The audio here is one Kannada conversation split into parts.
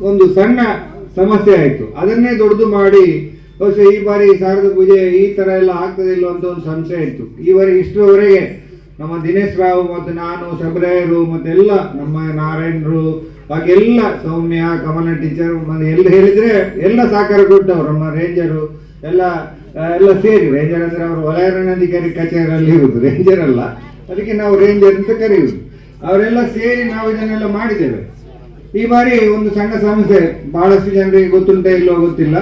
ಒಂದು ಸಣ್ಣ ಸಮಸ್ಯೆ ಆಯಿತು. ಅದನ್ನೇ ದೊಡ್ಡದು ಮಾಡಿ, ಬಹುಶಃ ಈ ಬಾರಿ ಶಾರದ ಪೂಜೆ ಈ ತರ ಎಲ್ಲ ಆಗ್ತದೆ ಇಲ್ಲೋ ಅಂತ ಒಂದು ಸಂಶಯ ಇತ್ತು. ಈವರೆಗೆ ಇಷ್ಟುವರೆಗೆ ನಮ್ಮ ದಿನೇಶ್ ರಾವ್ ಮತ್ತು ನಾನು ಸಬ್ರಾಯರು ಮತ್ತೆಲ್ಲ ನಮ್ಮ ನಾರಾಯಣರು ಹಾಗೆಲ್ಲ ಸೌಮ್ಯ, ಕಮಲ ಟೀಚರ್ ಎಲ್ಲ ಹೇಳಿದ್ರೆ ಎಲ್ಲ ಸಹಕಾರ ಕೊಟ್ಟವರು, ನಮ್ಮ ರೇಂಜರು, ಎಲ್ಲ ಎಲ್ಲ ಸೇರಿ. ರೇಂಜರ್ ಅಂದ್ರೆ ಅವರು ವಲಯಾರಣ್ಯಾಧಿಕಾರಿ ಕಚೇರಿಯಲ್ಲಿ ಇರುವುದು. ರೇಂಜರ್ ಅಲ್ಲ. ಅದಕ್ಕೆ ನಾವು ರೇಂಜರ್ ಅಂತ ಕರೆಯುವುದು. ಅವರೆಲ್ಲ ಸೇರಿ ನಾವು ಇದನ್ನೆಲ್ಲ ಮಾಡಿದ್ದೇವೆ. ಈ ಬಾರಿ ಒಂದು ಸಣ್ಣ ಸಮಸ್ಯೆ ಬಹಳಷ್ಟು ಜನರಿಗೆ ಗೊತ್ತುಂಟ ಇಲ್ಲೋ ಗೊತ್ತಿಲ್ಲ.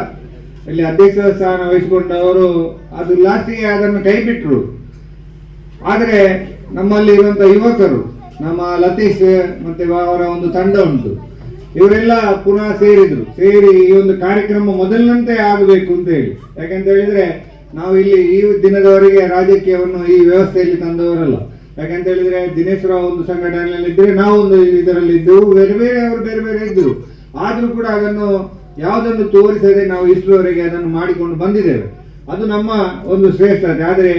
ಇಲ್ಲಿ ಅಧ್ಯಕ್ಷ ಸ್ಥಾನ ವಹಿಸಿಕೊಂಡವರು ಅದು ಲಾಸ್ಟಿಗೆ ಅದನ್ನು ಕೈ ಬಿಟ್ಟರು ಆದರೆ ನಮ್ಮಲ್ಲಿ ಇರುವಂತ ಯುವಕರು, ನಮ್ಮ ಲತೀಶ್ ಮತ್ತೆ ಅವರ ಒಂದು ತಂಡ ಉಂಟು. ಇವರೆಲ್ಲ ಪುನಃ ಸೇರಿದ್ರು. ಸೇರಿ ಈ ಒಂದು ಕಾರ್ಯಕ್ರಮ ಮೊದಲಿನಂತೆ ಆಗಬೇಕು ಅಂತ ಹೇಳಿ. ಯಾಕಂತ ಹೇಳಿದ್ರೆ ನಾವು ಇಲ್ಲಿ ಈ ದಿನದವರೆಗೆ ರಾಜಕೀಯವನ್ನು ಈ ವ್ಯವಸ್ಥೆಯಲ್ಲಿ ತಂದವರಲ್ಲ. ಯಾಕಂತ ಹೇಳಿದ್ರೆ ದಿನೇಶ್ ರಾವ್ ಒಂದು ಸಂಘಟನೆಯಲ್ಲಿ ಇದ್ರೆ ನಾವು ಒಂದು ಇದರಲ್ಲಿ ಇದ್ದೆವು ಬೇರೆ ಬೇರೆ ಅವರು ಬೇರೆ ಬೇರೆ ಇದ್ದರು ಆದರೂ ಕೂಡ ಅದನ್ನು ಯಾವುದನ್ನು ತೋರಿಸದೆ ನಾವು ಇಷ್ಟರವರೆಗೆ ಅದನ್ನು ಮಾಡಿಕೊಂಡು ಬಂದಿದ್ದೇವೆ. ಅದು ನಮ್ಮ ಒಂದು ಶ್ರೇಷ್ಠತೆ. ಆದರೆ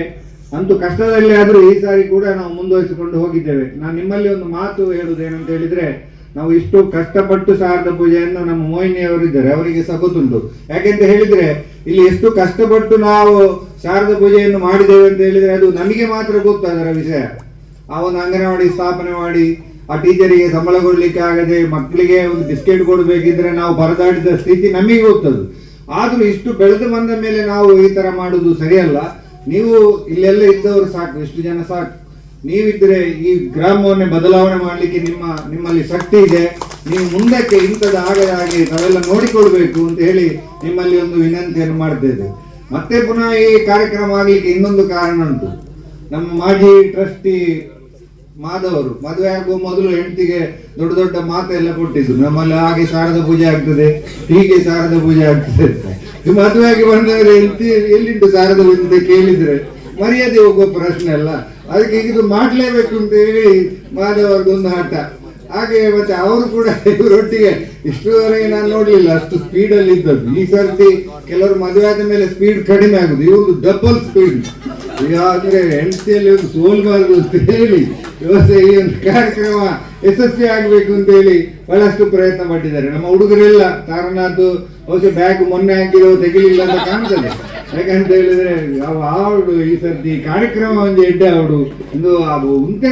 ಅಂತೂ ಕಷ್ಟದಲ್ಲಿ ಆದರೂ ಈ ಸಾರಿ ಕೂಡ ನಾವು ಮುಂದುವರಿಸಿಕೊಂಡು ಹೋಗಿದ್ದೇವೆ. ನಾನು ನಿಮ್ಮಲ್ಲಿ ಒಂದು ಮಾತು ಹೇಳುವುದು ಏನಂತ ಹೇಳಿದ್ರೆ, ನಾವು ಇಷ್ಟು ಕಷ್ಟಪಟ್ಟು ಸಾರದ ಪೂಜೆಯನ್ನು ನಮ್ಮ ಮೋಹಿನಿ ಅವರು ಇದ್ದಾರೆ. ಅವರಿಗೆ ಸಹ ಗೊತ್ತುಂಟು. ಯಾಕೆಂತ ಹೇಳಿದ್ರೆ, ಇಲ್ಲಿ ಎಷ್ಟು ಕಷ್ಟಪಟ್ಟು ನಾವು ಶಾರದಾ ಪೂಜೆಯನ್ನು ಮಾಡಿದ್ದೇವೆ ಅಂತ ಹೇಳಿದರೆ ಅದು ನಮಗೆ ಮಾತ್ರ ಗೊತ್ತು ಅದರ ವಿಷಯ. ಆ ಒಂದು ಅಂಗನವಾಡಿ ಸ್ಥಾಪನೆ ಮಾಡಿ, ಆ ಟೀಚರಿಗೆ ಸಂಬಳ ಕೊಡ್ಲಿಕ್ಕೆ ಆಗದೆ ಮಕ್ಕಳಿಗೆ ಒಂದು ಬಿಸ್ಕೆಟ್ ಕೊಡಬೇಕಿದ್ರೆ ನಾವು ಪರದಾಡಿದ ಸ್ಥಿತಿ ನಮಗೆ ಗೊತ್ತದು. ಆದರೂ ಇಷ್ಟು ಬೆಳೆದು ಬಂದ ಮೇಲೆ ನಾವು ಈ ತರ ಮಾಡುದು ಸರಿಯಲ್ಲ. ನೀವು ಇಲ್ಲೆಲ್ಲ ಇದ್ದವರು ಸಾಕು, ಇಷ್ಟು ಜನ ಸಾಕು. ನೀವಿದ್ರೆ ಈ ಗ್ರಾಮವನ್ನೇ ಬದಲಾವಣೆ ಮಾಡಲಿಕ್ಕೆ ನಿಮ್ಮ, ನಿಮ್ಮಲ್ಲಿ ಶಕ್ತಿ ಇದೆ. ನೀವು ಮುಂದಕ್ಕೆ ಇಂಥದ್ದು ಆಗದ ಹಾಗೆ ನಾವೆಲ್ಲ ನೋಡಿಕೊಳ್ಬೇಕು ಅಂತ ಹೇಳಿ ನಿಮ್ಮಲ್ಲಿ ಒಂದು ವಿನಂತಿಯನ್ನು ಮಾಡ್ತೇವೆ ಮತ್ತೆ ಪುನಃ ಈ ಕಾರ್ಯಕ್ರಮ ಆಗಲಿಕ್ಕೆ ಇನ್ನೊಂದು ಕಾರಣ ಉಂಟು. ನಮ್ಮ ಮಾಜಿ ಟ್ರಸ್ಟಿ ಮಾಧವರು, ಮದುವೆ ಆಗುವ ಮೊದಲು ಹೆಂಡತಿಗೆ ದೊಡ್ಡ ದೊಡ್ಡ ಮಾತೆಲ್ಲ ಕೊಟ್ಟಿದ್ರು. ನಮ್ಮಲ್ಲಿ ಹಾಗೆ ಶಾರದ ಪೂಜೆ ಆಗ್ತದೆ, ಹೀಗೆ ಶಾರದ ಪೂಜೆ ಆಗ್ತದೆ ಅಂತ. ಮದುವೆ ಆಗಿ ಬಂದವರು ಹೆಂಡತಿ ಎಲ್ಲಿಂಟು ಶಾರದ ಪೂಜೆ ಕೇಳಿದ್ರೆ ಮರ್ಯಾದೆ ಹೋಗುವ ಪ್ರಶ್ನೆ ಅಲ್ಲ. ಅದಕ್ಕೆ ಇದು ಮಾಡ್ಲೇಬೇಕು ಅಂತ ಹೇಳಿ ಮಾಧವರ್ಗೊಂದು ಆಟ ಹಾಗೆ ಮತ್ತೆ ಅವರು ಕೂಡ ಇವರೊಟ್ಟಿಗೆ ಇಷ್ಟುವರೆಗೆ ನಾನು ನೋಡ್ಲಿಲ್ಲ, ಅಷ್ಟು ಸ್ಪೀಡ್ ಅಲ್ಲಿ ಇದ್ದದ್ದು. ಈ ಸರ್ತಿ ಕೆಲವರು ಮದುವೆ ಆದ ಮೇಲೆ ಸ್ಪೀಡ್ ಕಡಿಮೆ ಆಗುದು. ಇವ್ರದ್ದು ಡಬಲ್ ಸ್ಪೀಡ್ ಅಂದ್ರೆ ಹೆಂಡತಿಯಲ್ಲಿ ಒಂದು ಸೋಲ್ಬಾರ್ದು ಅಂತ ಹೇಳಿ ವ್ಯವಸ್ಥೆ ಈ ಒಂದು ಕಾರ್ಯಕ್ರಮ ಯಶಸ್ವಿ ಆಗಬೇಕು ಅಂತ ಹೇಳಿ ಬಹಳಷ್ಟು ಪ್ರಯತ್ನ ಪಟ್ಟಿದ್ದಾರೆ. ನಮ್ಮ ಹುಡುಗರೆಲ್ಲ ತಾರನಾಥ್ ಬಹುಶಃ ಬ್ಯಾಗ್ ಮೊನ್ನೆ ಹಾಕಿರೋ ತೆಗಿಲಿಲ್ಲ ಅಂತ ಕಾಣ್ತದೆ. ಯಾಕಂತ ಹೇಳಿದ್ರೆ ಅವಳು ಈ ಸರ್ತಿ ಕಾರ್ಯಕ್ರಮ ಒಂದು ಎಡ್ಡೆ ಅವಳು ಒಂದು, ಅದು ಅಂತ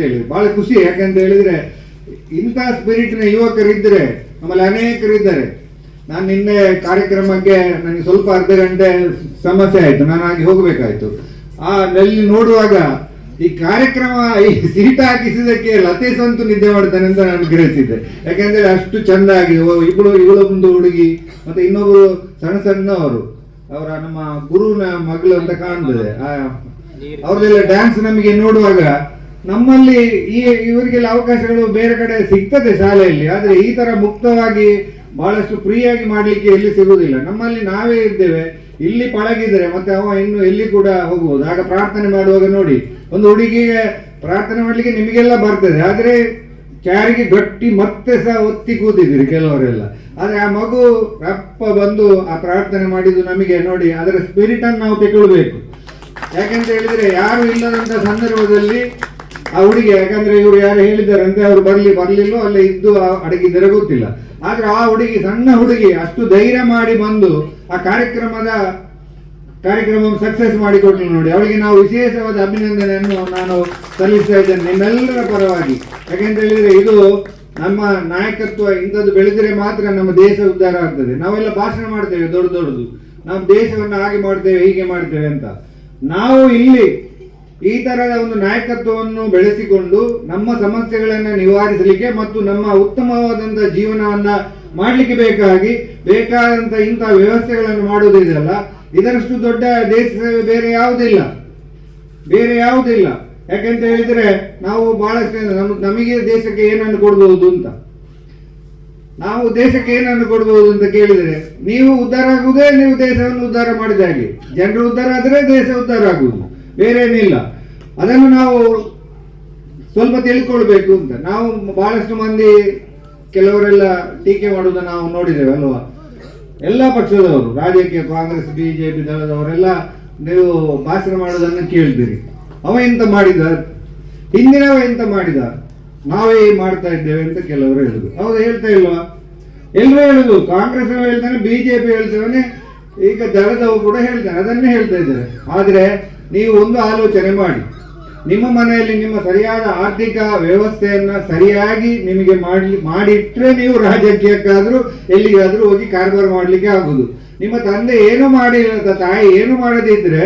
ಹೇಳಿ ಬಹಳ ಖುಷಿ. ಯಾಕಂತ ಹೇಳಿದ್ರೆ ಇಂಥ ಸ್ಪಿರಿಟ್ನ ಯುವಕರಿದ್ದರೆ ನಮ್ಮಲ್ಲಿ ಅನೇಕರಿದ್ದಾರೆ. ನಾನು ನಿನ್ನೆ ಕಾರ್ಯಕ್ರಮಕ್ಕೆ ನನಗೆ ಸ್ವಲ್ಪ ಅರ್ಧ ಗಂಟೆ ಸಮಸ್ಯೆ ಆಯ್ತು. ನಾನು ಹಾಗೆ ಹೋಗಬೇಕಾಯ್ತು. ಆ ನಲ್ಲಿ ನೋಡುವಾಗ ಈ ಕಾರ್ಯಕ್ರಮ ಈ ಸೀಟ್ ಹಾಕಿಸಿದಕ್ಕೆ ಲತೇಶ್ ಅಂತೂ ನಿದ್ದೆ ಮಾಡ್ತಾನೆ ಅಂತ ನಾನು ಗ್ರಹಿಸಿದ್ದೆ. ಯಾಕೆಂದ್ರೆ ಅಷ್ಟು ಚೆಂದಾಗಿ ಒ- ಇವಳು ಇವಳೊಂದು ಹುಡುಗಿ ಮತ್ತೆ ಇನ್ನೊಬ್ರು ಸಣ್ಣ ಸಣ್ಣವರು. ಅವರ ನಮ್ಮ ಗುರುನ ಮಗಳು ಅಂತ ಕಾಣ್ತದೆ. ಆ ಅವ್ರದೆಲ್ಲ ಡ್ಯಾನ್ಸ್ ನಮಗೆ ನೋಡುವಾಗ ನಮ್ಮಲ್ಲಿ ಈ ಇವರಿಗೆಲ್ಲ ಅವಕಾಶಗಳು ಬೇರೆ ಕಡೆ ಸಿಗ್ತದೆ ಶಾಲೆಯಲ್ಲಿ, ಆದರೆ ಈ ತರ ಮುಕ್ತವಾಗಿ ಬಹಳಷ್ಟು ಫ್ರೀಯಾಗಿ ಮಾಡ್ಲಿಕ್ಕೆ ಎಲ್ಲಿ ಸಿಗುವುದಿಲ್ಲ ನಮ್ಮಲ್ಲಿ ನಾವೇ ಇದ್ದೇವೆ ಇಲ್ಲಿ ಪಳಗಿದ್ರೆ ಮತ್ತೆ ಅವ ಇನ್ನು ಎಲ್ಲಿ ಕೂಡ ಹೋಗ್ಬೋದು. ಆಗ ಪ್ರಾರ್ಥನೆ ಮಾಡುವಾಗ ನೋಡಿ, ಒಂದು ಹುಡುಗಿಗೆ ಪ್ರಾರ್ಥನೆ ಮಾಡ್ಲಿಕ್ಕೆ ನಿಮಗೆಲ್ಲ ಬರ್ತದೆ, ಆದರೆ ಕ್ಯಾರಿಗೆ ಗಟ್ಟಿ ಮತ್ತೆ ಸಹ ಒತ್ತಿ ಕೂತಿದ್ದೀರಿ ಕೆಲವರೆಲ್ಲ. ಆದರೆ ಆ ಮಗು ಅಪ್ಪ ಬಂದು ಆ ಪ್ರಾರ್ಥನೆ ಮಾಡಿದ್ದು ನಮಗೆ ನೋಡಿ ಅದರ ಸ್ಪಿರಿಟನ್ನು ನಾವು ತೆಗೊಳ್ಬೇಕು ಯಾಕೆಂತ ಹೇಳಿದ್ರೆ ಯಾರು ಇಲ್ಲದಂತ ಸಂದರ್ಭದಲ್ಲಿ ಆ ಹುಡುಗಿ ಯಾಕಂದ್ರೆ ಇವರು ಯಾರು ಹೇಳಿದ್ದಾರಂತೆ, ಅವರು ಬರ್ಲಿ ಬರ್ಲಿಲ್ಲೋ ಅಲ್ಲೇ ಇದ್ದು ಆ ಅಡಗಿದ್ದಾರೆ ಗೊತ್ತಿಲ್ಲ. ಆದ್ರೆ ಆ ಹುಡುಗಿ, ಸಣ್ಣ ಹುಡುಗಿ, ಅಷ್ಟು ಧೈರ್ಯ ಮಾಡಿ ಬಂದು ಆ ಕಾರ್ಯಕ್ರಮದ ಕಾರ್ಯಕ್ರಮ ಸಕ್ಸಸ್ ಮಾಡಿಕೊಟ್ಲು ನೋಡಿ. ಅವಳಿಗೆ ನಾವು ವಿಶೇಷವಾದ ಅಭಿನಂದನೆಯನ್ನು ನಾನು ಸಲ್ಲಿಸ್ತಾ ಇದ್ದೇನೆ ನಿಮ್ಮೆಲ್ಲರ ಪರವಾಗಿ. ಯಾಕೆಂತ ಹೇಳಿದ್ರೆ ಇದು ನಮ್ಮ ನಾಯಕತ್ವ, ಇಂಥದ್ದು ಬೆಳೆದರೆ ಮಾತ್ರ ನಮ್ಮ ದೇಶ ಉದ್ಧಾರ ಆಗ್ತದೆ. ನಾವೆಲ್ಲ ಭಾಷಣ ಮಾಡ್ತೇವೆ ದೊಡ್ಡ ದೊಡ್ಡದು. ನಮ್ಮ ದೇಶವನ್ನು ಹಾಗೆ ಮಾಡ್ತೇವೆ, ಹೀಗೆ ಮಾಡ್ತೇವೆ ಅಂತ. ನಾವು ಇಲ್ಲಿ ಈ ತರದ ಒಂದು ನಾಯಕತ್ವವನ್ನು ಬೆಳೆಸಿಕೊಂಡು ನಮ್ಮ ಸಮಸ್ಯೆಗಳನ್ನು ನಿವಾರಿಸಲಿಕ್ಕೆ ಮತ್ತು ನಮ್ಮ ಉತ್ತಮವಾದಂತಹ ಜೀವನವನ್ನ ಮಾಡಲಿಕ್ಕೆ ಬೇಕಾಗಿ ಬೇಕಾದಂತ ಇಂತಹ ವ್ಯವಸ್ಥೆಗಳನ್ನು ಮಾಡುವುದಿದೆಯಲ್ಲ ಇದರಷ್ಟು ದೊಡ್ಡ ದೇಶ ಬೇರೆ ಯಾವುದಿಲ್ಲ. ಬೇರೆ ಯಾವುದಿಲ್ಲ. ಯಾಕೆಂತ ಹೇಳಿದ್ರೆ ನಾವು ಬಹಳಷ್ಟು ನಮ್, ನಮಗೆ ದೇಶಕ್ಕೆ ಏನನ್ನು ಕೊಡ್ಬೋದು ಅಂತ. ನಾವು ದೇಶಕ್ಕೆ ಏನನ್ನು ಕೊಡ್ಬೋದು ಅಂತ ಕೇಳಿದರೆ ನೀವು ಉದ್ಧಾರ ಆಗುವುದೇ ನೀವು ದೇಶವನ್ನು ಉದ್ಧಾರ ಮಾಡಿದ ಹಾಗೆ. ಜನರು ಉದ್ಧಾರ ಆದರೆ ದೇಶ ಉದ್ಧಾರ ಆಗುವುದು. ಬೇರೆ ಏನಿಲ್ಲ ಅದನ್ನು ನಾವು ಸ್ವಲ್ಪ ತಿಳ್ಕೊಳ್ಬೇಕು ಅಂತ. ನಾವು ಬಹಳಷ್ಟು ಮಂದಿ ಕೆಲವರೆಲ್ಲ ಟೀಕೆ ಮಾಡುವುದನ್ನು ನಾವು ನೋಡಿದ್ದೇವೆ, ಅಲ್ವಾ? ಎಲ್ಲ ಪಕ್ಷದವರು, ರಾಜಕೀಯ ಕಾಂಗ್ರೆಸ್, ಬಿಜೆಪಿ ದಳದವರೆಲ್ಲ ನೀವು ಭಾಷಣ ಮಾಡೋದನ್ನು ಕೇಳ್ತೀರಿ. ಅವ ಎಂತ ಮಾಡಿದ ಹಿಂದಿನವ ಎಂತ ಮಾಡಿದ ನಾವೇ ಮಾಡ್ತಾ ಇದ್ದೇವೆ ಅಂತ ಕೆಲವರು ಹೇಳುದು ಹೌದು, ಹೇಳ್ತಾ ಇಲ್ವಾ? ಎಲ್ಲರೂ ಹೇಳುದು ಕಾಂಗ್ರೆಸ್ ಹೇಳ್ತಾನೆ, ಬಿಜೆಪಿ ಹೇಳ್ತಾನೆ, ಈಗ ದಳದವರು ಕೂಡ ಹೇಳ್ತಾರೆ, ಅದನ್ನೇ ಹೇಳ್ತಾ ಇದ್ದಾರೆ. ಆದ್ರೆ ನೀವು ಒಂದು ಆಲೋಚನೆ ಮಾಡಿ. ನಿಮ್ಮ ಮನೆಯಲ್ಲಿ ನಿಮ್ಮ ಸರಿಯಾದ ಆರ್ಥಿಕ ವ್ಯವಸ್ಥೆಯನ್ನ ಸರಿಯಾಗಿ ನಿಮಗೆ ಮಾಡಿ ಮಾಡಿಟ್ರೆ ನೀವು ರಾಜಕೀಯಕ್ಕಾದ್ರೂ, ಎಲ್ಲಿಗಾದ್ರೂ ಹೋಗಿ ಕಾರ್ಬಾರ್ ಮಾಡಲಿಕ್ಕೆ ಆಗುದು. ನಿಮ್ಮ ತಂದೆ ಏನು ಮಾಡಿ ತಾಯಿ ಏನು ಮಾಡದಿದ್ರೆ,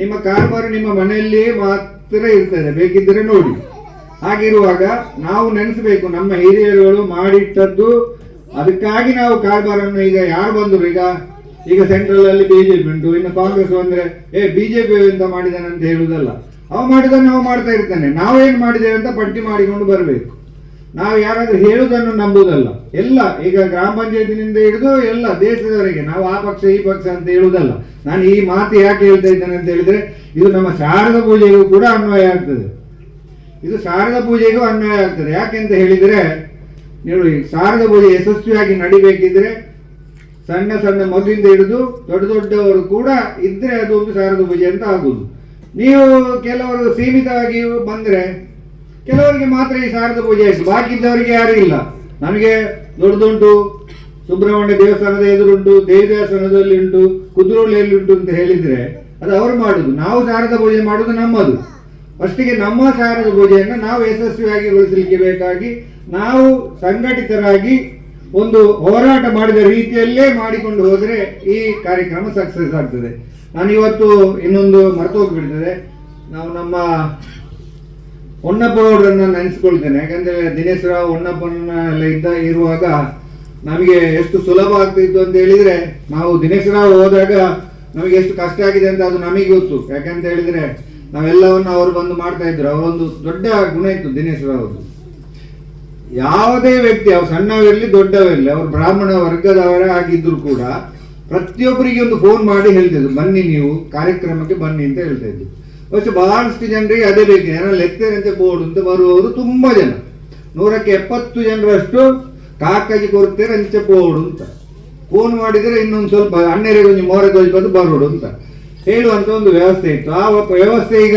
ನಿಮ್ಮ ಕಾರ್ಬಾರ್ ನಿಮ್ಮ ಮನೆಯಲ್ಲಿಯೇ ಮಾತ್ರ ಇರ್ತದೆ ಬೇಕಿದ್ದರೆ ನೋಡಿ. ಹಾಗಿರುವಾಗ ನಾವು ನೆನೆಸಬೇಕು, ನಮ್ಮ ಹಿರಿಯರುಗಳು ಮಾಡಿಟ್ಟದ್ದು, ಅದಕ್ಕಾಗಿ ನಾವು ಕಾರ್ಬಾರನ್ನು ಈಗ ಯಾರು ಬಂದರು ಈಗ? ಈಗ ಸೆಂಟ್ರಲ್ ಅಲ್ಲಿ ಬಿಜೆಪಿ ಉಂಟು, ಇನ್ನು ಕಾಂಗ್ರೆಸ್ ಅಂದ್ರೆ ಏ ಬಿಜೆಪಿ ಎಂತ ಮಾಡಿದಾನೆ ಅಂತ ಹೇಳುವುದಲ್ಲ ಅವ ಮಾಡಿದನ್ನು ನಾವು ಮಾಡ್ತಾ ಇರ್ತಾನೆ. ನಾವೇನು ಮಾಡಿದ್ದೇವೆ ಅಂತ ಪಟ್ಟಿ ಮಾಡಿಕೊಂಡು ಬರಬೇಕು. ನಾವು ಯಾರಾದ್ರೂ ಹೇಳುವುದನ್ನು ನಂಬುದಲ್ಲ. ಎಲ್ಲ, ಈಗ ಗ್ರಾಮ ಪಂಚಾಯತಿನಿಂದ ಹಿಡಿದು ಎಲ್ಲ ದೇಶದವರೆಗೆ, ನಾವು ಆ ಪಕ್ಷ, ಈ ಪಕ್ಷ ಅಂತ ಹೇಳುವುದಲ್ಲ ನಾನು ಈ ಮಾತು ಯಾಕೆ ಹೇಳ್ತಾ ಇದ್ದೇನೆ ಅಂತ ಹೇಳಿದ್ರೆ, ಇದು ನಮ್ಮ ಶಾರದ ಪೂಜೆಗೂ ಕೂಡ ಅನ್ವಯ ಆಗ್ತದೆ. ಇದು ಶಾರದ ಪೂಜೆಗೂ ಅನ್ವಯ ಆಗ್ತದೆ. ಯಾಕೆಂತ ಹೇಳಿದ್ರೆ, ನೀವು ಶಾರದ ಪೂಜೆ ಯಶಸ್ವಿಯಾಗಿ ನಡಿಬೇಕಿದ್ರೆ ಸಣ್ಣ ಸಣ್ಣ ಮೊದಲಿಂದ ಹಿಡಿದು ದೊಡ್ಡ ದೊಡ್ಡವರು ಕೂಡ ಇದ್ರೆ ಅದು ಒಂದು ಸಾರದ ಪೂಜೆ ಅಂತ ಆಗುವುದು. ನೀವು ಕೆಲವರು ಸೀಮಿತವಾಗಿ ಬಂದ್ರೆ ಕೆಲವರಿಗೆ ಮಾತ್ರ ಈ ಸಾರದ ಪೂಜೆ ಆಯ್ತು. ಬಾಕಿ ಇದ್ದವರಿಗೆ ಯಾರು ಇಲ್ಲ. ನಮಗೆ ದೊಡ್ಡದುಂಟು, ಸುಬ್ರಹ್ಮಣ್ಯ ದೇವಸ್ಥಾನದ ಎದುರುಂಟು ದೇವಿ ದೇವಸ್ಥಾನದಲ್ಲಿ ಉಂಟು, ಕುದ್ರೋಳಿಯಲ್ಲಿ ಉಂಟು ಅಂತ ಹೇಳಿದ್ರೆ ಅದು ಅವರು ಮಾಡುದು. ನಾವು ಸಾರದ ಪೂಜೆ ಮಾಡುದು ನಮ್ಮದು. ಫಸ್ಟಿಗೆ ನಮ್ಮ ಸಾರದ ಪೂಜೆಯನ್ನು ನಾವು ಯಶಸ್ವಿಯಾಗಿ ಗೊಳಿಸಲಿಕ್ಕೆ ಬೇಕಾಗಿ ನಾವು ಸಂಘಟಿತರಾಗಿ ಒಂದು ಹೋರಾಟ ಮಾಡಿದ ರೀತಿಯಲ್ಲೇ ಮಾಡಿಕೊಂಡು ಹೋದರೆ ಈ ಕಾರ್ಯಕ್ರಮ ಸಕ್ಸಸ್ ಆಗ್ತದೆ. ನಾನು ಇವತ್ತು ಇನ್ನೊಂದು ಮರೆತು ಹೋಗ್ಬಿಡ್ತದೆ ನಾವು ನಮ್ಮ ಹೊನ್ನಪ್ಪ ಅವರನ್ನ ನೆನೆಸ್ಕೊಳ್ತೇನೆ. ಯಾಕಂದ್ರೆ ದಿನೇಶ್ ರಾವ್ ಹೊನ್ನಪ್ಪನ ಇದ್ದ ಇರುವಾಗ ನಮಗೆ ಎಷ್ಟು ಸುಲಭ ಆಗ್ತಿತ್ತು ಅಂತ ಹೇಳಿದ್ರೆ, ನಾವು ದಿನೇಶ್ ರಾವ್ ಹೋದಾಗ ನಮಗೆ ಎಷ್ಟು ಕಷ್ಟ ಆಗಿದೆ ಅಂತ ಅದು ನಮಗೆ ಗೊತ್ತು. ಯಾಕಂತ ಹೇಳಿದ್ರೆ ನಾವೆಲ್ಲವನ್ನು ಅವರು ಬಂದು ಮಾಡ್ತಾ ಇದ್ರು. ಅವರೊಂದು ದೊಡ್ಡ ಗುಣ ಇತ್ತು ದಿನೇಶ್ ರಾವ್. ಯಾವುದೇ ವ್ಯಕ್ತಿ, ಅವ್ರು ಸಣ್ಣವರಲ್ಲಿ ದೊಡ್ಡವರಲ್ಲಿ ಅವರು ಬ್ರಾಹ್ಮಣ ವರ್ಗದವರೇ ಆಗಿದ್ರು ಕೂಡ ಪ್ರತಿಯೊಬ್ಬರಿಗೆ ಒಂದು ಫೋನ್ ಮಾಡಿ ಹೇಳ್ತಿದ್ರು, ಬನ್ನಿ ನೀವು, ಕಾರ್ಯಕ್ರಮಕ್ಕೆ ಬನ್ನಿ ಅಂತ ಹೇಳ್ತಾ ಇದ್ರು ಮತ್ತೆ ಬಹಳಷ್ಟು ಜನರಿಗೆ ಅದೇ ಬೇಕು ಏನೋ ಲೆಕ್ಕರಂತೆ ಬೋರ್ಡ್ ಅಂತ ಬರುವವರು ತುಂಬ ಜನ. ನೂರಕ್ಕೆ ಎಪ್ಪತ್ತು ಜನರಷ್ಟು ಕಾಕಾಗಿ ಕೊಡ್ತೇವೆ ಅಂಚೆ ಬೋರ್ಡ್ ಅಂತ. ಫೋನ್ ಮಾಡಿದರೆ ಇನ್ನೊಂದು ಸ್ವಲ್ಪ, ಹನ್ನೆರಡು ಮೋರೆ ಬಂದು ಬರೋಡು ಅಂತ. ಹೇಳುವಂಥ ಒಂದು ವ್ಯವಸ್ಥೆ ಇತ್ತು. ಆ ವ್ಯವಸ್ಥೆ ಈಗ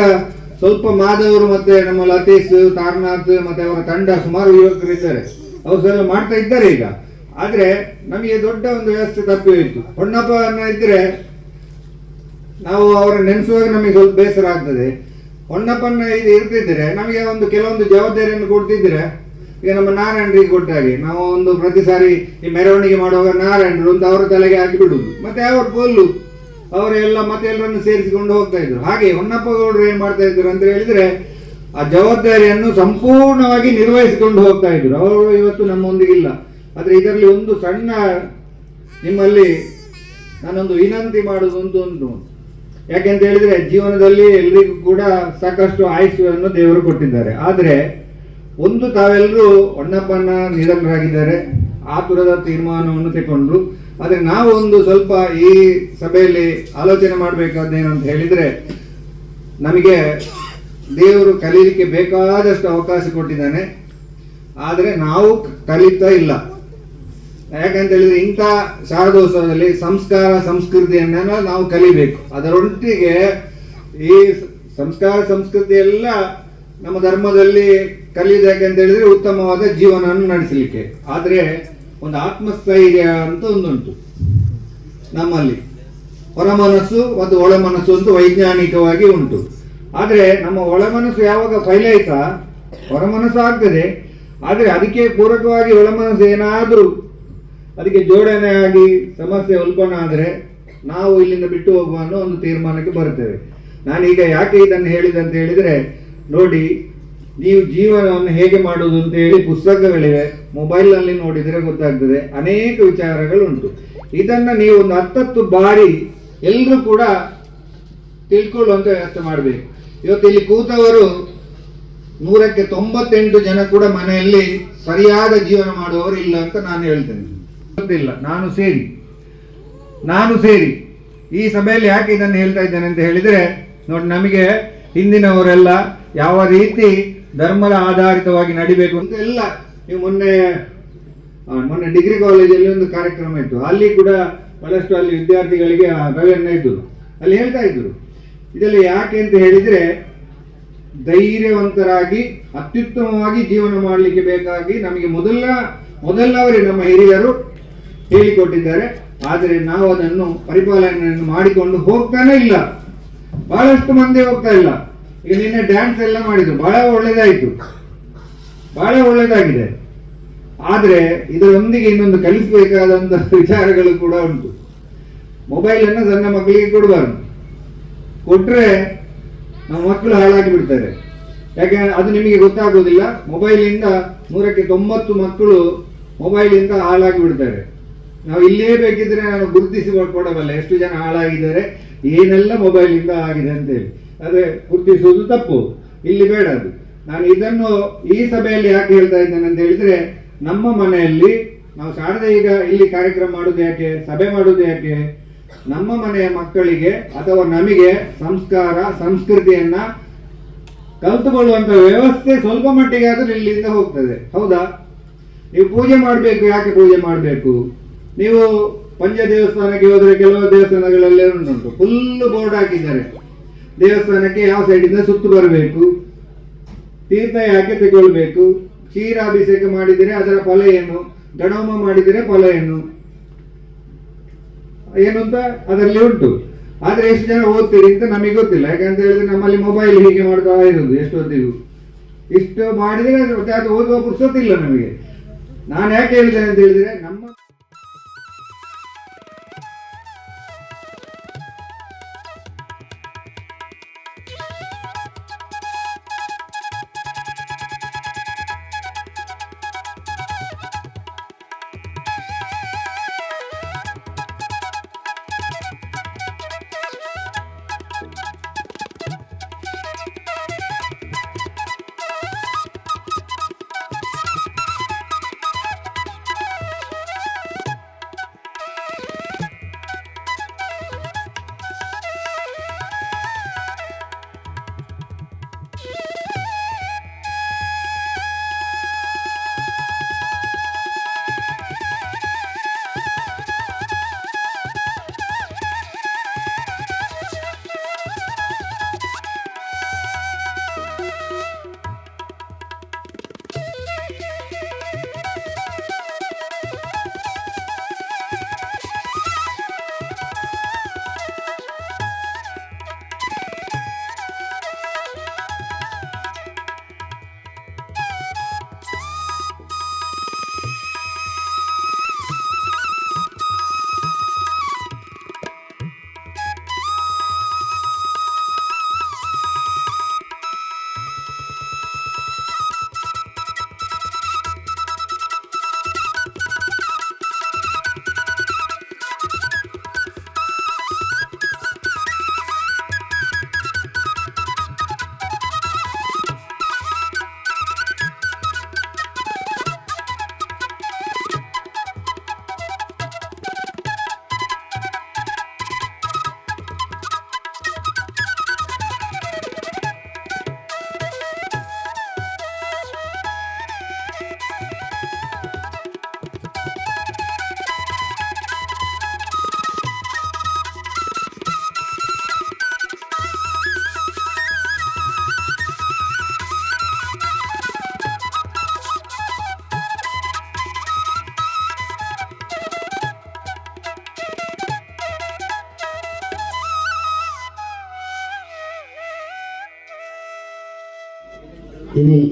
ಸ್ವಲ್ಪ ಮಾಧವರು ಮತ್ತೆ ನಮ್ಮ ಲತೀಶ್, ತಾರನಾಥ್ ಮತ್ತೆ ಅವರ ತಂಡ ಸುಮಾರು ಯುವಕರು ಇದ್ದಾರೆ. ಅವರು ಎಲ್ಲ ಮಾಡ್ತಾ ಇದ್ದಾರೆ ಈಗ. ಆದ್ರೆ ನಮಗೆ ದೊಡ್ಡ ಒಂದು ವ್ಯವಸ್ಥೆ ತಪ್ಪಿ ಹೋಯಿತು. ಹೊನ್ನಪ್ಪನ ಇದ್ರೆ ನಾವು ಅವರ ನೆನೆಸುವಾಗ ನಮಗೆ ಸ್ವಲ್ಪ ಬೇಸರ ಆಗ್ತದೆ. ಹೊಣ್ಣಪ್ಪನ ಇದು ಇರ್ತಿದ್ರೆ ನಮಗೆ ಒಂದು ಕೆಲವೊಂದು ಜವಾಬ್ದಾರಿಯನ್ನು ಕೊಡ್ತಿದ್ರೆ ಈಗ ನಮ್ಮ ನಾರಾಯಣರಿಗೆ ಕೊಟ್ಟ ಹಾಗೆ. ನಾವು ಒಂದು ಪ್ರತಿ ಸಾರಿ ಈ ಮೆರವಣಿಗೆ ಮಾಡುವಾಗ ನಾರಾಯಣರು ಅಂತ ಅವರ ತಲೆಗೆ ಹಾಕಿ ಬಿಡುದು. ಮತ್ತೆ ಅವ್ರ ಪೊಲ್ಲು ಅವರೆಲ್ಲ ಮತ್ತೆ ಎಲ್ಲರನ್ನು ಸೇರಿಸಿಕೊಂಡು ಹೋಗ್ತಾ ಇದ್ರು. ಹಾಗೆ ಹೊನ್ನಪ್ಪ ಗೌಡರು ಏನ್ ಮಾಡ್ತಾ ಇದ್ರು ಅಂತ ಹೇಳಿದ್ರೆ, ಆ ಜವಾಬ್ದಾರಿಯನ್ನು ಸಂಪೂರ್ಣವಾಗಿ ನಿರ್ವಹಿಸಿಕೊಂಡು ಹೋಗ್ತಾ ಇದ್ರು. ಅವರು ಇವತ್ತು ನಮ್ಮೊಂದಿಗಿಲ್ಲ ಆದ್ರೆ ಇದರಲ್ಲಿ ಒಂದು ಸಣ್ಣ ನಿಮ್ಮಲ್ಲಿ ನಾನೊಂದು ವಿನಂತಿ ಮಾಡುವುದು ಒಂದು ಉಂಟು. ಯಾಕೆಂತ ಹೇಳಿದ್ರೆ, ಜೀವನದಲ್ಲಿ ಎಲ್ರಿಗೂ ಕೂಡ ಸಾಕಷ್ಟು ಆಯುಷ್ಯವನ್ನು ದೇವರು ಕೊಟ್ಟಿದ್ದಾರೆ. ಆದ್ರೆ ಒಂದು ತಾವೆಲ್ಲರೂ ಹೊನ್ನಪ್ಪನ ನಿಧನರಾಗಿದ್ದಾರೆ ಆತುರದ ತೀರ್ಮಾನವನ್ನು ತಗೊಂಡ್ರು ಆದ್ರೆ ನಾವು ಒಂದು ಸ್ವಲ್ಪ ಈ ಸಭೆಯಲ್ಲಿ ಆಲೋಚನೆ ಮಾಡಬೇಕಾದೇನು ಅಂತ ಹೇಳಿದ್ರೆ, ನಮಗೆ ದೇವರು ಕಲೀಲಿಕ್ಕೆ ಬೇಕಾದಷ್ಟು ಅವಕಾಶ ಕೊಟ್ಟಿದ್ದಾನೆ. ಆದರೆ ನಾವು ಕಲಿತಾ ಇಲ್ಲ. ಯಾಕಂತ ಹೇಳಿದ್ರೆ ಇಂಥ ಶಾರದೋತ್ಸವದಲ್ಲಿ ಸಂಸ್ಕಾರ ಸಂಸ್ಕೃತಿಯನ್ನ ನಾವು ಕಲಿಬೇಕು. ಅದರೊಟ್ಟಿಗೆ ಈ ಸಂಸ್ಕಾರ, ಸಂಸ್ಕೃತಿ ಎಲ್ಲ ನಮ್ಮ ಧರ್ಮದಲ್ಲಿ ಕಲಿಯುದು ಅಂತ ಹೇಳಿದ್ರೆ ಉತ್ತಮವಾದ ಜೀವನವನ್ನು ನಡೆಸಲಿಕ್ಕೆ. ಆದ್ರೆ ಒಂದು ಆತ್ಮಸ್ಥೈರ್ಯ ಅಂತ ಒಂದುಂಟು ನಮ್ಮಲ್ಲಿ. ಹೊರಮನಸ್ಸು ಮತ್ತು ಒಳ ಮನಸ್ಸು ಅಂತ ವೈಜ್ಞಾನಿಕವಾಗಿ ಉಂಟು. ಆದರೆ ನಮ್ಮ ಒಳ ಮನಸ್ಸು ಯಾವಾಗ ಫೈಲ್ ಆಯ್ತಾ? ಹೊರ ಮನಸ್ಸು ಆಗ್ತದೆ ಆದರೆ ಅದಕ್ಕೆ ಪೂರಕವಾಗಿ ಒಳ ಮನಸ್ಸು ಏನಾದರೂ ಅದಕ್ಕೆ ಜೋಡಣೆ ಆಗಿ ಸಮಸ್ಯೆ ಉಲ್ಪಣ ಆದರೆ ನಾವು ಇಲ್ಲಿಂದ ಬಿಟ್ಟು ಹೋಗುವ ಅನ್ನೋ ಒಂದು ತೀರ್ಮಾನಕ್ಕೆ ಬರ್ತೇವೆ ನಾನೀಗ ಯಾಕೆ ಇದನ್ನು ಹೇಳಿದೆ ಅಂತ ಹೇಳಿದ್ರೆ ನೋಡಿ ನೀವು ಜೀವನವನ್ನು ಹೇಗೆ ಮಾಡುವುದು ಅಂತ ಹೇಳಿ ಪುಸ್ತಕಗಳಿವೆ. ಮೊಬೈಲ್ನಲ್ಲಿ ನೋಡಿದರೆ ಗೊತ್ತಾಗ್ತದೆ. ಅನೇಕ ವಿಚಾರಗಳುಂಟು. ಇದನ್ನ ನೀವು ಒಂದು ಹತ್ತತ್ತು ಬಾರಿ ಎಲ್ಲರೂ ಕೂಡ ತಿಳ್ಕೊಳ್ಳುವಂತ ವ್ಯವಸ್ಥೆ ಮಾಡಬೇಕು. ಇವತ್ತು ಇಲ್ಲಿ ಕೂತವರು ನೂರಕ್ಕೆ ತೊಂಬತ್ತೆಂಟು ಜನ ಕೂಡ ಮನೆಯಲ್ಲಿ ಸರಿಯಾದ ಜೀವನ ಮಾಡುವವರು ಇಲ್ಲ ಅಂತ ನಾನು ಹೇಳ್ತೇನೆ. ಗೊತ್ತಿಲ್ಲ. ನಾನು ಸೇರಿ. ನಾನು ಸೇರಿ. ಈ ಸಭೆಯಲ್ಲಿ ಯಾಕೆ ಇದನ್ನು ಹೇಳ್ತಾ ಇದ್ದೇನೆ ಅಂತ ಹೇಳಿದ್ರೆ, ನೋಡಿ, ನಮಗೆ ಹಿಂದಿನವರೆಲ್ಲ ಯಾವ ರೀತಿ ಧರ್ಮದ ಆಧಾರಿತವಾಗಿ ನಡಿಬೇಕು ಅಂತ ಎಲ್ಲ ನೀವು ಮೊನ್ನೆ ಮೊನ್ನೆ ಡಿಗ್ರಿ ಕಾಲೇಜಲ್ಲಿ ಒಂದು ಕಾರ್ಯಕ್ರಮ ಇತ್ತು. ಅಲ್ಲಿ ಕೂಡ ಬಹಳಷ್ಟು ಅಲ್ಲಿ ವಿದ್ಯಾರ್ಥಿಗಳಿಗೆ ಆ ಇದ್ದರು ಇದ್ದು ಅಲ್ಲಿ ಹೇಳ್ತಾ ಇದ್ರು. ಇದೆಲ್ಲ ಯಾಕೆ ಅಂತ ಹೇಳಿದ್ರೆ, ಧೈರ್ಯವಂತರಾಗಿ, ಅತ್ಯುತ್ತಮವಾಗಿ ಜೀವನ ಮಾಡಲಿಕ್ಕೆ ಬೇಕಾಗಿ ನಮಗೆ ಮೊದಲ, ಮೊದಲವರೇ ನಮ್ಮ ಹಿರಿಯರು ಹೇಳಿಕೊಟ್ಟಿದ್ದಾರೆ. ಆದರೆ ನಾವು ಅದನ್ನು ಪರಿಪಾಲನೆಯನ್ನು ಮಾಡಿಕೊಂಡು ಹೋಗ್ತಾನೆ ಇಲ್ಲ. ಬಹಳಷ್ಟು ಮಂದಿ ಹೋಗ್ತಾ ಇಲ್ಲ. ಈಗ ನಿನ್ನೆ ಡ್ಯಾನ್ಸ್ ಎಲ್ಲ ಮಾಡಿದ್ರು. ಬಹಳ ಒಳ್ಳೇದಾಯ್ತು. ಬಹಳ ಒಳ್ಳೇದಾಗಿದೆ. ಆದರೆ ಇದರೊಂದಿಗೆ ಇನ್ನೊಂದು ಕಲಿಸಬೇಕಾದಂತಹ ವಿಚಾರಗಳು ಕೂಡ ಉಂಟು. ಮೊಬೈಲ್ ಅನ್ನು ಸಣ್ಣ ಮಕ್ಕಳಿಗೆ ಕೊಡಬಾರ್ದು. ಕೊಟ್ರೆ ನಮ್ಮ ಮಕ್ಕಳು ಹಾಳಾಗಿ ಬಿಡ್ತಾರೆ. ಯಾಕೆ ಅದು ನಿಮಗೆ ಗೊತ್ತಾಗೋದಿಲ್ಲ. ಮೊಬೈಲಿಂದ ನೂರಕ್ಕೆ ತೊಂಬತ್ತು ಮಕ್ಕಳು ಮೊಬೈಲಿಂದ ಹಾಳಾಗಿ ಬಿಡ್ತಾರೆ. ನಾವು ಇಲ್ಲೇ ಬೇಕಿದ್ರೆ ನಾನು ಗುರುತಿಸಿ ಕೊಡಬಲ್ಲ. ಎಷ್ಟು ಜನ ಹಾಳಾಗಿದ್ದಾರೆ? ಏನೆಲ್ಲ ಮೊಬೈಲಿಂದ ಆಗಿದೆ ಅಂತೇಳಿ. ಅದೇ ಗುರುತಿಸುವುದು ತಪ್ಪು. ಇಲ್ಲಿ ಬೇಡ ಅದು. ನಾನು ಇದನ್ನು ಈ ಸಭೆಯಲ್ಲಿ ಯಾಕೆ ಹೇಳ್ತಾ ಇದ್ದೇನೆ ಅಂತ ಹೇಳಿದ್ರೆ, ನಮ್ಮ ಮನೆಯಲ್ಲಿ ನಾವು ಶಾರದೆ ಈಗ ಇಲ್ಲಿ ಕಾರ್ಯಕ್ರಮ ಮಾಡುದು ಯಾಕೆ, ಸಭೆ ಮಾಡುದು ಯಾಕೆ? ನಮ್ಮ ಮನೆಯ ಮಕ್ಕಳಿಗೆ ಅಥವಾ ನಮಗೆ ಸಂಸ್ಕಾರ, ಸಂಸ್ಕೃತಿಯನ್ನ ಕಲ್ತುಕೊಳ್ಳುವಂತ ವ್ಯವಸ್ಥೆ ಸ್ವಲ್ಪ ಮಟ್ಟಿಗೆ ಆದ್ರೂ ಇಲ್ಲಿಂದ ಹೋಗ್ತದೆ. ಹೌದಾ? ನೀವು ಪೂಜೆ ಮಾಡಬೇಕು, ಯಾಕೆ ಪೂಜೆ ಮಾಡಬೇಕು? ನೀವು ಪಂಚ ದೇವಸ್ಥಾನಕ್ಕೆ ಹೋದ್ರೆ ಕೆಲವು ದೇವಸ್ಥಾನಗಳಲ್ಲಿ ಉಂಟು. ಫುಲ್ ಬೋರ್ಡ್ ಹಾಕಿದ್ದಾರೆ. ದೇವಸ್ಥಾನಕ್ಕೆ ಯಾವ ಸೈಡಿಂದ ಸುತ್ತು ಬರಬೇಕು? ತೀರ್ಥ ಯಾಕೆ ತಗೊಳ್ಬೇಕು. ಕ್ಷೀರಾಭಿಷೇಕ ಮಾಡಿದರೆ ಅದರ ಫಲ ಏನು ಗಣೋಮ ಮಾಡಿದರೆ ಫಲ ಏನು ಏನು ಅಂತ ಅದರಲ್ಲಿ ಉಂಟು. ಆದ್ರೆ ಎಷ್ಟು ಜನ ಓದ್ತೀರಿ ಅಂತ ನಮಗೆ ಗೊತ್ತಿಲ್ಲ. ಯಾಕಂತ ಹೇಳಿದ್ರೆ ನಮ್ಮಲ್ಲಿ ಮೊಬೈಲ್ ಹೀಗೆ ಮಾಡ್ತಾ ಇರೋದು ಎಷ್ಟೊತ್ತಿಗೂ. ಇಷ್ಟು ಮಾಡಿದ್ರೆ ಅದು ಓದುವ ಪುರ್ಸೊತ್ತಿಲ್ಲ ನಮಗೆ. ನಾನು ಯಾಕೆ ಹೇಳಿದ್ದೇನೆ ಅಂತ ಹೇಳಿದ್ರೆ ನಮ್ಮ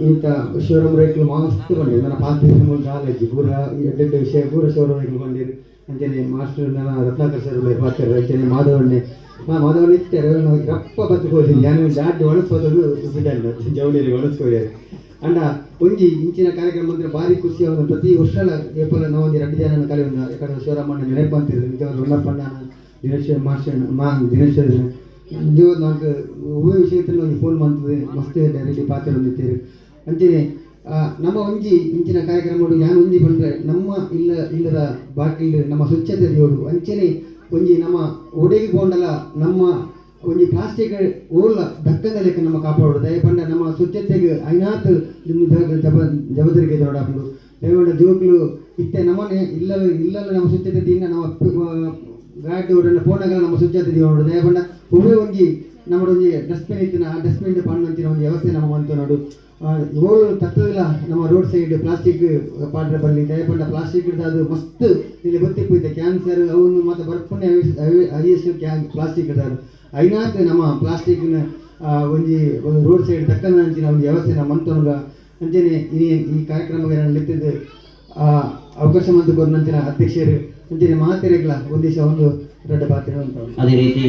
ಇಂತ ಶಿವರಾಮ್ ರೈಕ್ಲು ಮಾಸ್ಟರ್ ಬಂದಿರು ನನ್ನ ಪಾತ್ರ ಮೂಲ ಕಾಲೇಜ್ ಪೂರ ಎಡ್ಡೆಡ್ಡೆ ವಿಷಯ ಪೂರ ಶಿವರಾಮ್ ರೈಕ್ಲು ಬಂದಿರು ಅಂಚನೆ ಮಾಸ್ಟರ್ ನನ್ನ ರತ್ನಾಕರ್ ಸರ್ ಪಾತ್ರ ಅಂಚನೆ ಮಾಧವಣ್ಣೆ ಮಾ ಮಾಧವಣ್ಣ ಇತ್ತಾರೆ ರಪ್ಪ ಬದುಕೋದಿಲ್ಲ ನಾನು ಜಾತಿ ಒಣಸ್ಬೋದು ಬಿಡಲ್ಲ ಜವಳಿಯಲ್ಲಿ ಒಣಸ್ಕೋರಿ ಅಂಡ ಒಂಜಿ ಇಂಚಿನ ಕಾರ್ಯಕ್ರಮ ಅಂದ್ರೆ ಭಾರಿ ಖುಷಿ ಅವನು ಪ್ರತಿ ವರ್ಷ ಏಪ್ರಿಲ್ ನಾವು ಒಂದು ಎರಡು ಜನ ಕಲೆ ಯಾಕಂದ್ರೆ ಶಿವರಾಮಣ್ಣ ನೆನಪು ಅಂತಿದ್ರು ನಿಜವಾದ ಉಣ್ಣಪ್ಪಣ್ಣ ದಿನೇಶ್ ಮಾಸ್ಟರ್ ಮಾ ದಿನೇಶ್ ನೀವು నాకు ಉಭಯ ವಿಷಯದಲ್ಲಿ ಒಂದು ಫೋನ್ ಮಾಡ್ತದೆ ಮಸ್ತ್ ಡೈರೆಕ್ಟ್ ಪಾತ್ರ ಹೊಂದಿದ್ದೇವೆ ಆ, ನಮ್ಮ ಒಂಜಿ ಇಂಚಿನ ಕಾರ್ಯಕ್ರಮ ಯಾನ್ ಒಂಜಿ ಬಂದ್ರೆ ನಮ್ಮ ಇಲ್ಲ ಇಲ್ಲದ ಬಾಕಿಲ್ ನಮ್ಮ ಸ್ವಚ್ಛತೆ ಜೋಡು ಅಂಚನೆ ಒಂಜಿ ನಮ್ಮ ಒಡೆಗೆ ಬೋಂಡಲ ನಮ್ಮ ಒಂಜಿ ಪ್ಲಾಸ್ಟಿಕ್ ಓಲ ದಕ್ಕದ ಲೆಕ್ಕ ನಮ್ಮ ಕಾಪಾಡೋದು. ದಯಪಂಡ ನಮ್ಮ ಸ್ವಚ್ಛತೆಗೆ ಐನಾತ್ ಜಬ ಜಬದರಿಗೆ ದೊಡ್ಡಾಪುಡು ದಯಪಂಡ ಜೋಕ್ಲು ಇತ್ತೆ ನಮ್ಮನೆ ಇಲ್ಲ ಇಲ್ಲ ನಮ್ಮ ಸ್ವಚ್ಛತೆ ನಮ್ಮ ಗಾಡಿ ಒಡನೆ ಫೋನಾಗ ನಮ್ಮ ಸ್ವಚ್ಛತೆ ನೋಡು ದಯಪಂಡ ಒಬ್ಬೇ ಒಂಜಿ ಡಸ್ಟ್ ಡಸ್ಟ್ಬಿನ್ ಇತ್ತಿನ ಆ ಡಸ್ಟ್ಬಿನ್ ಪಣ್ಣಂತಿನ ಒಂದು ವ್ಯವಸ್ಥೆ ನಮ್ಮ ಮಂತು ನೋಡು. ಇವಾಗ ನಮ್ಮ ರೋಡ್ ಸೈಡ್ ಪ್ಲಾಸ್ಟಿಕ್ ಪಾಡ್ರ ಬಲ್ಲಿ ದಯಪಂಡ ಪ್ಲಾಸ್ಟಿಕ್ ಅದು ಮಸ್ತ್ ಇಲ್ಲಿ ಗೊತ್ತಿಪ್ಪೈತೆ ಕ್ಯಾನ್ಸರ್ ಅವನು ಮತ್ತೆ ಬರ್ಪುಣ್ಯ ಹೈಯೆಸ್ಟ್ ಕ್ಯಾನ್ ಪ್ಲಾಸ್ಟಿಕ್ ಇಡ್ದಾರು ಐನಾತ್ ನಮ್ಮ ಪ್ಲಾಸ್ಟಿಕ್ನ ಒಂಜಿ ರೋಡ್ ಸೈಡ್ ತಕ್ಕನ ಅಂಚಿನ ಒಂದು ವ್ಯವಸ್ಥೆ ನಮ್ಮ ಅಂಚನೆ ಈ ಈ ಕಾರ್ಯಕ್ರಮ ನಾನು ಲೆತ್ತಿದ್ದು ಆ, ಅವಕಾಶ ಮಂತ್ ಕೊರ್ನಂಚಿನ ಅಧ್ಯಕ್ಷರು ಅಂಚನೆ ಮಾತೆರೆಗ್ಲ ಒಂದು ದಿವಸ ಒಂದು ದೊಡ್ಡ ಪಾತ್ರ ಅದೇ ರೀತಿ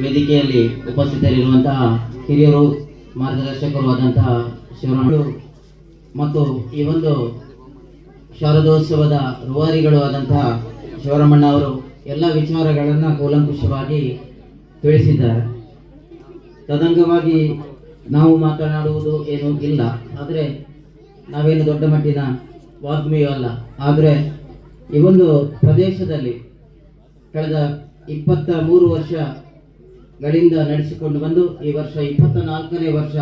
ವೇದಿಕೆಯಲ್ಲಿ ಉಪಸ್ಥಿತರಿರುವಂತಹ ಹಿರಿಯರು, ಮಾರ್ಗದರ್ಶಕರು ಆದಂತಹ ಶಿವರಾಮರು ಮತ್ತು ಈ ಒಂದು ಶಾರದೋತ್ಸವದ ರುವಾರಿಗಳು ಆದಂತಹ ಶಿವರಾಮಣ್ಣ ಅವರು ಎಲ್ಲ ವಿಚಾರಗಳನ್ನು ಕೂಲಂಕುಷವಾಗಿ ತಿಳಿಸಿದ್ದಾರೆ. ತದಂಗವಾಗಿ ನಾವು ಮಾತನಾಡುವುದು ಏನೂ ಇಲ್ಲ. ಆದರೆ ನಾವೇನು ದೊಡ್ಡ ಮಟ್ಟಿನ ವಾಗ್ಮಿಯೂ ಅಲ್ಲ. ಆದರೆ ಈ ಒಂದು ಪ್ರದೇಶದಲ್ಲಿ ಕಳೆದ ಇಪ್ಪತ್ತ ಮೂರು ವರ್ಷಗಳಿಂದ ನಡೆಸಿಕೊಂಡು ಬಂದು, ಈ ವರ್ಷ ಇಪ್ಪತ್ತ ನಾಲ್ಕನೇ ವರ್ಷ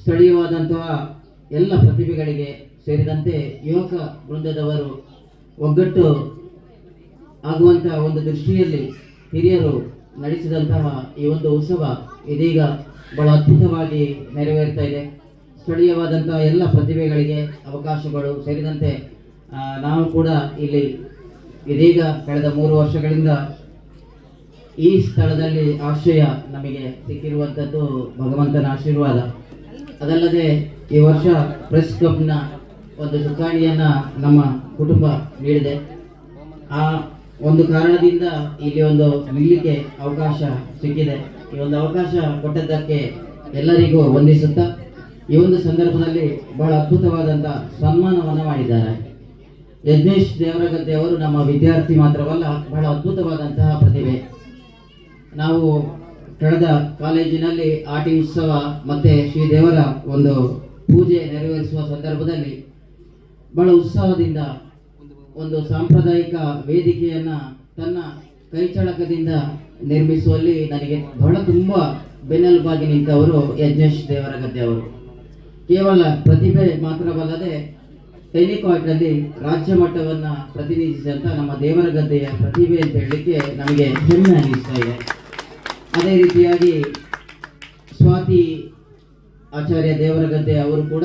ಸ್ಥಳೀಯವಾದಂತಹ ಎಲ್ಲ ಪ್ರತಿಭೆಗಳಿಗೆ ಸೇರಿದಂತೆ ಯುವಕ ವೃಂದದವರು ಒಗ್ಗಟ್ಟು ಆಗುವಂತಹ ಒಂದು ದೃಷ್ಟಿಯಲ್ಲಿ ಹಿರಿಯರು ನಡೆಸಿದಂತಹ ಈ ಒಂದು ಉತ್ಸವ ಇದೀಗ ಬಹಳ ಅದ್ಭುತವಾಗಿ ನೆರವೇರ್ತಾ ಇದೆ. ಸ್ಥಳೀಯವಾದಂತಹ ಎಲ್ಲ ಪ್ರತಿಭೆಗಳಿಗೆ ಅವಕಾಶಗಳು ಸೇರಿದಂತೆ ನಾವು ಕೂಡ ಇಲ್ಲಿ ಇದೀಗ ಕಳೆದ ಮೂರು ವರ್ಷಗಳಿಂದ ಈ ಸ್ಥಳದಲ್ಲಿ ಆಶ್ರಯ ನಮಗೆ ಸಿಕ್ಕಿರುವಂಥದ್ದು ಭಗವಂತನ ಆಶೀರ್ವಾದ. ಅದಲ್ಲದೆ ಈ ವರ್ಷ ಪ್ರೆಸ್ ಕ್ಲಬ್ನ ಒಂದು ಚುಕ್ಕಾಣಿಯನ್ನು ನಮ್ಮ ಕುಟುಂಬ ನೀಡಿದೆ. ಆ ಒಂದು ಕಾರಣದಿಂದ ಇಲ್ಲಿ ಒಂದು ನಿಲ್ಲಕ್ಕೆ ಅವಕಾಶ ಸಿಕ್ಕಿದೆ. ಈ ಒಂದು ಅವಕಾಶ ಕೊಟ್ಟದ್ದಕ್ಕೆ ಎಲ್ಲರಿಗೂ ವಂದಿಸುತ್ತಾ, ಈ ಒಂದು ಸಂದರ್ಭದಲ್ಲಿ ಬಹಳ ಅದ್ಭುತವಾದಂಥ ಸನ್ಮಾನವನ್ನು ಮಾಡಿದ್ದಾರೆ. ಯಜ್ಞೇಶ್ ದೇವರಗದ್ದೆ ಅವರು ನಮ್ಮ ವಿದ್ಯಾರ್ಥಿ ಮಾತ್ರವಲ್ಲ, ಬಹಳ ಅದ್ಭುತವಾದಂತಹ ಪ್ರತಿಭೆ. ನಾವು ಕಳೆದ ಕಾಲೇಜಿನಲ್ಲಿ ಆಟಿ ಉತ್ಸವ ಮತ್ತು ಶ್ರೀ ದೇವರ ಒಂದು ಪೂಜೆ ನೆರವೇರಿಸುವ ಸಂದರ್ಭದಲ್ಲಿ ಬಹಳ ಉತ್ಸಾಹದಿಂದ ಒಂದು ಸಾಂಪ್ರದಾಯಿಕ ವೇದಿಕೆಯನ್ನು ತನ್ನ ಕೈಚಳಕದಿಂದ ನಿರ್ಮಿಸುವಲ್ಲಿ ನನಗೆ ಬಹಳ ತುಂಬ ಬೆನ್ನೆಲುಬಾಗಿ ನಿಂತವರು ಯಜ್ಞೇಶ್ ದೇವರಗದ್ದೆ ಅವರು. ಕೇವಲ ಪ್ರತಿಭೆ ಮಾತ್ರವಲ್ಲದೆ ಟೆನಿಕಾಯ್ಟ್ನಲ್ಲಿ ರಾಜ್ಯ ಮಟ್ಟವನ್ನ ಪ್ರತಿನಿಧಿಸಿದಂತ ನಮ್ಮ ದೇವರಗದ್ದೆಯ ಪ್ರತಿಭೆ ಅಂತ ಹೇಳಲಿಕ್ಕೆ ನಮಗೆ ಹೆಮ್ಮೆ ಅನ್ನಿಸ್ತಾ ಇದೆ. ಅದೇ ರೀತಿಯಾಗಿ ಸ್ವಾತಿ ಆಚಾರ್ಯ ದೇವರಗದ್ದೆ ಅವರು ಕೂಡ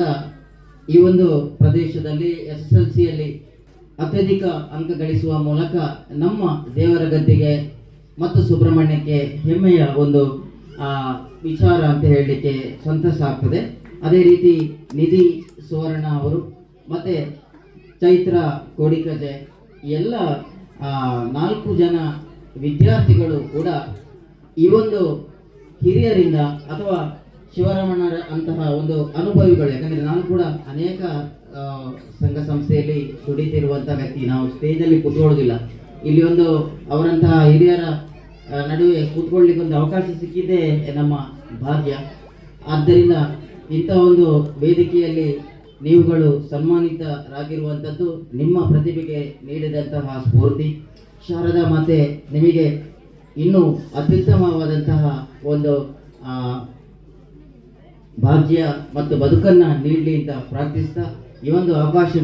ಈ ಒಂದು ಪ್ರದೇಶದಲ್ಲಿ ಎಸ್ ಎಸ್ ಎಲ್ ಸಿಯಲ್ಲಿ ಅತ್ಯಧಿಕ ಅಂಕ ಗಳಿಸುವ ಮೂಲಕ ನಮ್ಮ ದೇವರಗದ್ದೆಗೆ ಮತ್ತು ಸುಬ್ರಹ್ಮಣ್ಯಕ್ಕೆ ಹೆಮ್ಮೆಯ ಒಂದು ವಿಚಾರ ಅಂತ ಹೇಳಲಿಕ್ಕೆ ಸಂತಸ ಆಗ್ತದೆ. ಅದೇ ರೀತಿ ನಿಧಿ ಸುವರ್ಣ ಅವರು ಮತ್ತೆ ಚೈತ್ರ, ಕೋಡಿಕಜೆ ಎಲ್ಲ ನಾಲ್ಕು ಜನ ವಿದ್ಯಾರ್ಥಿಗಳು ಕೂಡ ಈ ಒಂದು ಹಿರಿಯರಿಂದ ಅಥವಾ ಶಿವರಾಮಣ್ಣರ ಅಂತಹ ಒಂದು ಅನುಭವಿಗಳು, ಯಾಕಂದ್ರೆ ನಾನು ಕೂಡ ಅನೇಕ ಸಂಘ ಸಂಸ್ಥೆಯಲ್ಲಿ ದುಡಿತಿರುವಂತ ವ್ಯಕ್ತಿ. ನಾವು ಸ್ಟೇಜಲ್ಲಿ ಕೂತ್ಕೊಳ್ಳೋದಿಲ್ಲ. ಇಲ್ಲಿ ಒಂದು ಅವರಂತಹ ಹಿರಿಯರ ನಡುವೆ ಕೂತ್ಕೊಳ್ಳಿಕ್ಕೆ ಒಂದು ಅವಕಾಶ ಸಿಕ್ಕಿದೆ ನಮ್ಮ ಭಾಗ್ಯ. ಆದ್ದರಿಂದ ಇಂಥ ಒಂದು ವೇದಿಕೆಯಲ್ಲಿ ನೀವುಗಳು ಸನ್ಮಾನಿತರಾಗಿರುವಂಥದ್ದು ನಿಮ್ಮ ಪ್ರತಿಭೆಗೆ ನೀಡಿದಂತಹ ಸ್ಫೂರ್ತಿ. ಶಾರದಾ ಮಾತೆ ನಿಮಗೆ ಇನ್ನೂ ಅತ್ಯುತ್ತಮವಾದಂತಹ ಒಂದು ಭಾಗ್ಯ ಮತ್ತು ಬದುಕನ್ನು ನೀಡಲಿ ಅಂತ ಪ್ರಾರ್ಥಿಸ್ತಾ ಈ ಒಂದು ಅವಕಾಶ